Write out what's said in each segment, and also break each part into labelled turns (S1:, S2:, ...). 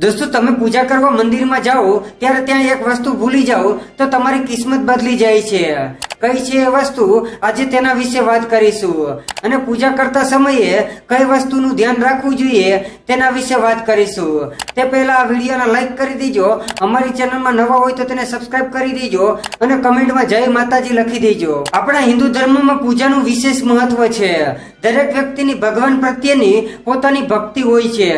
S1: દોસ્તો, તમે પૂજા કરવા મંદિરમાં જાઓ, ત્યારે ત્યાં એક વસ્તુ ભૂલી જાઓ, તો તમારી કિસ્મત બદલી જાય છે. કઈ છે એ વસ્તુ? આજે તેના વિશે વાત કરીશું. અને પૂજા કરતા સમયે કઈ વસ્તુનું ધ્યાન રાખવું જોઈએ તેના વિશે વાત કરીશું. તે પહેલા આ વિડીયોને લાઈક કરી દેજો. અમારી ચેનલમાં નવા હોય તો તેને સબસ્ક્રાઇબ કરી દેજો અને કમેન્ટમાં જય માતાજી લખી દેજો. આપણા હિન્દુ ધર્મમાં પૂજાનું વિશેષ મહત્વ છે. દરેક વ્યક્તિની ભગવાન પ્રત્યેની પોતાની ભક્તિ હોય છે.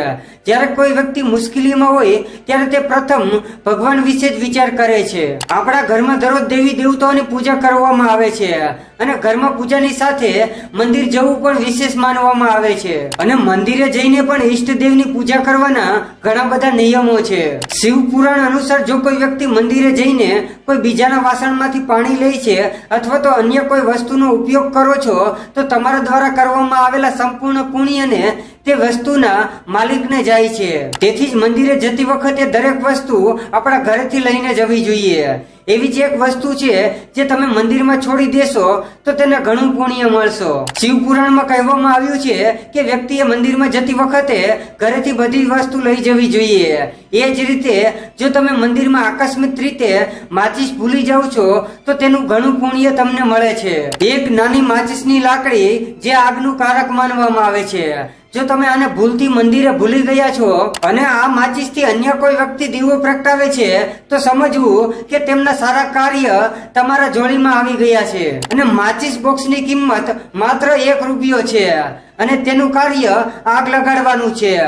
S1: જ્યારે કોઈ વ્યક્તિ મુશ્કેલીમાં હોય, ત્યારે તે પ્રથમ ભગવાન વિશે જ વિચાર કરે છે. આપણા ઘરમાં દરરોજ દેવી દેવતાઓની પૂજા કરવામાં આવે છે. અને ઘરમાં પૂજાની સાથે મંદિર જવું પણ વિશેષ માનવામાં આવે છે. અને મંદિરે જઈને પણ ઈષ્ટદેવની પૂજા કરવાના ઘણા બધા નિયમો છે. શિવ પુરાણ અનુસાર જો કોઈ વ્યક્તિ મંદિરે જઈને કોઈ બીજાના વાસણમાંથી પાણી લે છે અથવા તો અન્ય કોઈ વસ્તુનો ઉપયોગ કરો છો, તો તમારા દ્વારા કરવામાં આવેલા સંપૂર્ણ પુણ્યને તે વસ્તુના માલિકને જાય છે. તેથી જ મંદિરે જતી વખતે દરેક વસ્તુ આપણા ઘરેથી લઈને જવી જોઈએ. એવી જ એક વસ્તુ છે જે તમે મંદિરમાં છોડી દેશો, તો તેને ઘણું પુણ્ય મળશો. શિવ પુરાણમાં કહેવામાં આવ્યું છે કે વ્યક્તિએ મંદિરમાં જતી વખતે ઘરેથી બધી વસ્તુ લઈ જવી જોઈએ. એ જ રીતે જો તમે મંદિરમાં આકસ્મિક રીતે માચિસ ભૂલી જાઓ છો, તો તેનું ઘણું પુણ્ય તમને મળે છે. એક નાની માચિસની લાકડી જે આગનું કારક માનવામાં આવે છે. જો તમે આને ભૂલથી મંદિરે ભૂલી ગયા છો અને આ માચિસથી અન્ય કોઈ વ્યક્તિ દીવો પ્રગટાવે છે, તો સમજવું કે તેમના સારા કાર્ય તમારા જોડીમાં આવી ગયા છે. અને માચિસ બોક્સની કિંમત માત્ર એક રૂપિયો છે. અને તેનું કાર્ય આગ લગાડવાનું છે.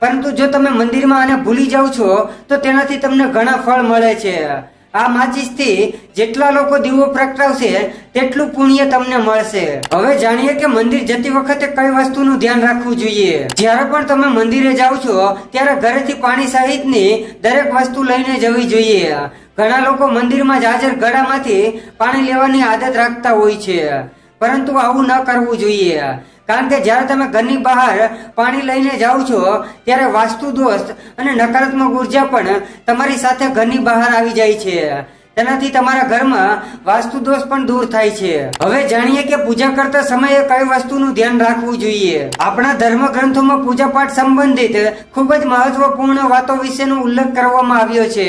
S1: પરંતુ જો તમે મંદિરમાં આને ભૂલી જાઓ છો, તો તેનાથી તમને ઘણા ફળ મળે છે. આ માચિસથી જેટલા લોકો દીવો પ્રગટાવશે, તેટલું પુણ્ય તમને મળશે. હવે જાણીએ કે મંદિર જતી વખતે કઈ વસ્તુનું ધ્યાન રાખવું જોઈએ. જ્યારે પણ તમે મંદિરે જાઓ છો, ત્યારે ઘરેથી પાણી સહિતની દરેક વસ્તુ લઈને જવી જોઈએ. ઘણા લોકો મંદિરમાં જ હાજર ગળામાંથી પાણી લેવાની આદત રાખતા હોય છે. પરંતુ આવું ન કરવું જોઈએ. કારણ કે જ્યારે તમે ઘરની બહાર પાણી લઈને જાઓ છો, ત્યારે વાસ્તુ દોષ અને નકારાત્મક ઊર્જા પણ તમારી સાથે ઘરની બહાર આવી જાય છે. તેનાથી તમારા ઘરમાં વાસ્તુ દોષ પણ દૂર થાય છે. હવે જાણીએ કે પૂજા કરતા સમયે કઈ વસ્તુનું ધ્યાન રાખવું જોઈએ. આપણા ધર્મ ગ્રંથોમાં પૂજા પાઠ સંબંધિત ખૂબ જ મહત્વપૂર્ણ વાતો વિશેનો ઉલ્લેખ કરવામાં આવ્યો છે.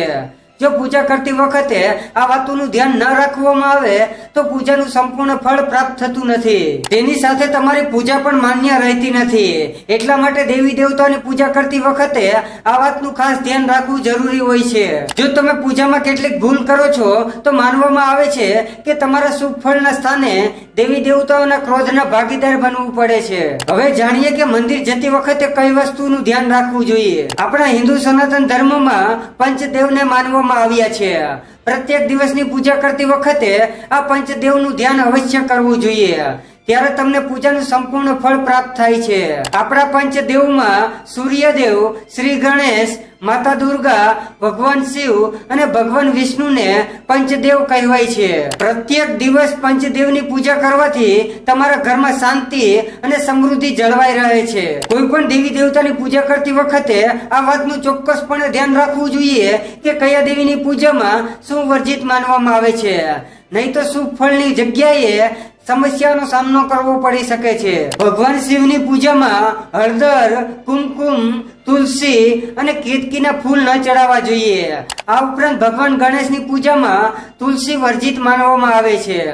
S1: જો પૂજા કરતી વખતે આ વાતોનું ધ્યાન ન રાખવામાં આવે, તો પૂજાનું સંપૂર્ણ ફળ પ્રાપ્ત થતું નથી. તેની સાથે તમારી પૂજા પણ માન્ય રહેતી નથી. એટલા માટે દેવી દેવતાની પૂજા કરતી વખતે આ વાતનું ખાસ ધ્યાન રાખવું જરૂરી હોય છે. જો તમે પૂજામાં કેટલીક ભૂલ કરો છો, તો માનવામાં આવે છે કે તમારા શુભ ફળના સ્થાને દેવી દેવતાઓના ક્રોધના ભાગીદાર બનવું પડે છે. હવે જાણીએ કે મંદિર જતી વખતે કઈ વસ્તુનું ધ્યાન રાખવું જોઈએ. આપણા હિન્દુ સનાતન ધર્મમાં પંચદેવને માનવામાં આવ્યા છે. પ્રત્યેક દિવસની પૂજા કરતી વખતે આ પંચદેવનું ધ્યાન અવશ્ય કરવું જોઈએ. ત્યારે તમને પૂજાનું સંપૂર્ણ ફળ પ્રાપ્ત થાય છે. આપણા પંચદેવમાં સૂર્યદેવ શ્રી ગણેશ માતા દુર્ગા, ભગવાન શિવ અને ભગવાન વિષ્ણુને પંચદેવ કહેવાય છે. પ્રત્યેક દિવસ પંચદેવની પૂજા કરવાથી તમારા ઘરમાં શાંતિ અને સમૃદ્ધિ જળવાઈ રહે છે. કોઈ પણ દેવી દેવતાની પૂજા કરતી વખતે આ વાતનું ચોક્કસપણે ધ્યાન રાખવું જોઈએ કે કયા દેવીની પૂજામાં શું વર્જિત માનવામાં આવે છે. નહીં તો શુભ ફળની જગ્યાએ સમસ્યાનો સામનો કરવો પડી શકે છે. ભગવાન શિવની પૂજામાં હળદર, કુમકુમ, તુલસી અને કેતકીના ફૂલ ન ચડાવવા જોઈએ. આ ઉપરાંત ભગવાન ગણેશની પૂજામાં તુલસી વર્જિત માનવામાં આવે છે.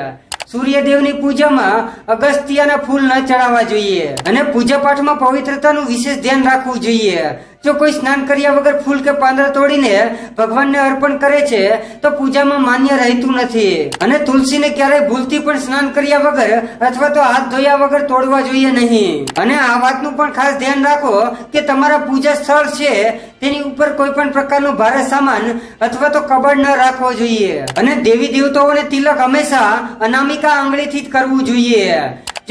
S1: સૂર્યદેવની પૂજામાં અગસ્ત્યના ફૂલ ન ચડાવવા જોઈએ. અને પૂજા પાઠમાં પવિત્રતાનું વિશેષ ધ્યાન રાખવું જોઈએ. જો કોઈ સ્નાન કર્યા વગર ફૂલ કે પાંદડા તોડીને ભગવાનને અર્પણ કરે છે, તો પૂજામાં માન્ય રહેતું નથી. અને તુલસીને ક્યારેય ભૂલથી પણ સ્નાન કર્યા વગર અથવા તો હાથ ધોયા વગર તોડવા જોઈએ નહીં. અને આ વાતનું પણ ખાસ ધ્યાન રાખો કે તમારા પૂજા સ્થળ છે, તેની ઉપર કોઈ પણ પ્રકારનો ભારે સામાન અથવા તો કબાડ ન રાખવો જોઈએ. અને દેવી દેવતાઓને તિલક હંમેશા અનામિકા આંગળીથી જ કરવું જોઈએ.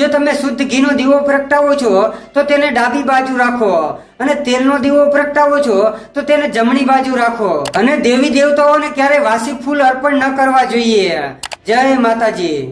S1: જો તમે શુદ્ધ ઘીનો દીવો પ્રગટાવો છો, તો તેને ડાબી બાજુ રાખો. અને તેલનો દીવો પ્રગટાવો છો, તો તેને જમણી બાજુ રાખો. અને દેવી દેવતાઓને ક્યારેય વાસી ફૂલ અર્પણ ન કરવા જોઈએ. જય માતાજી.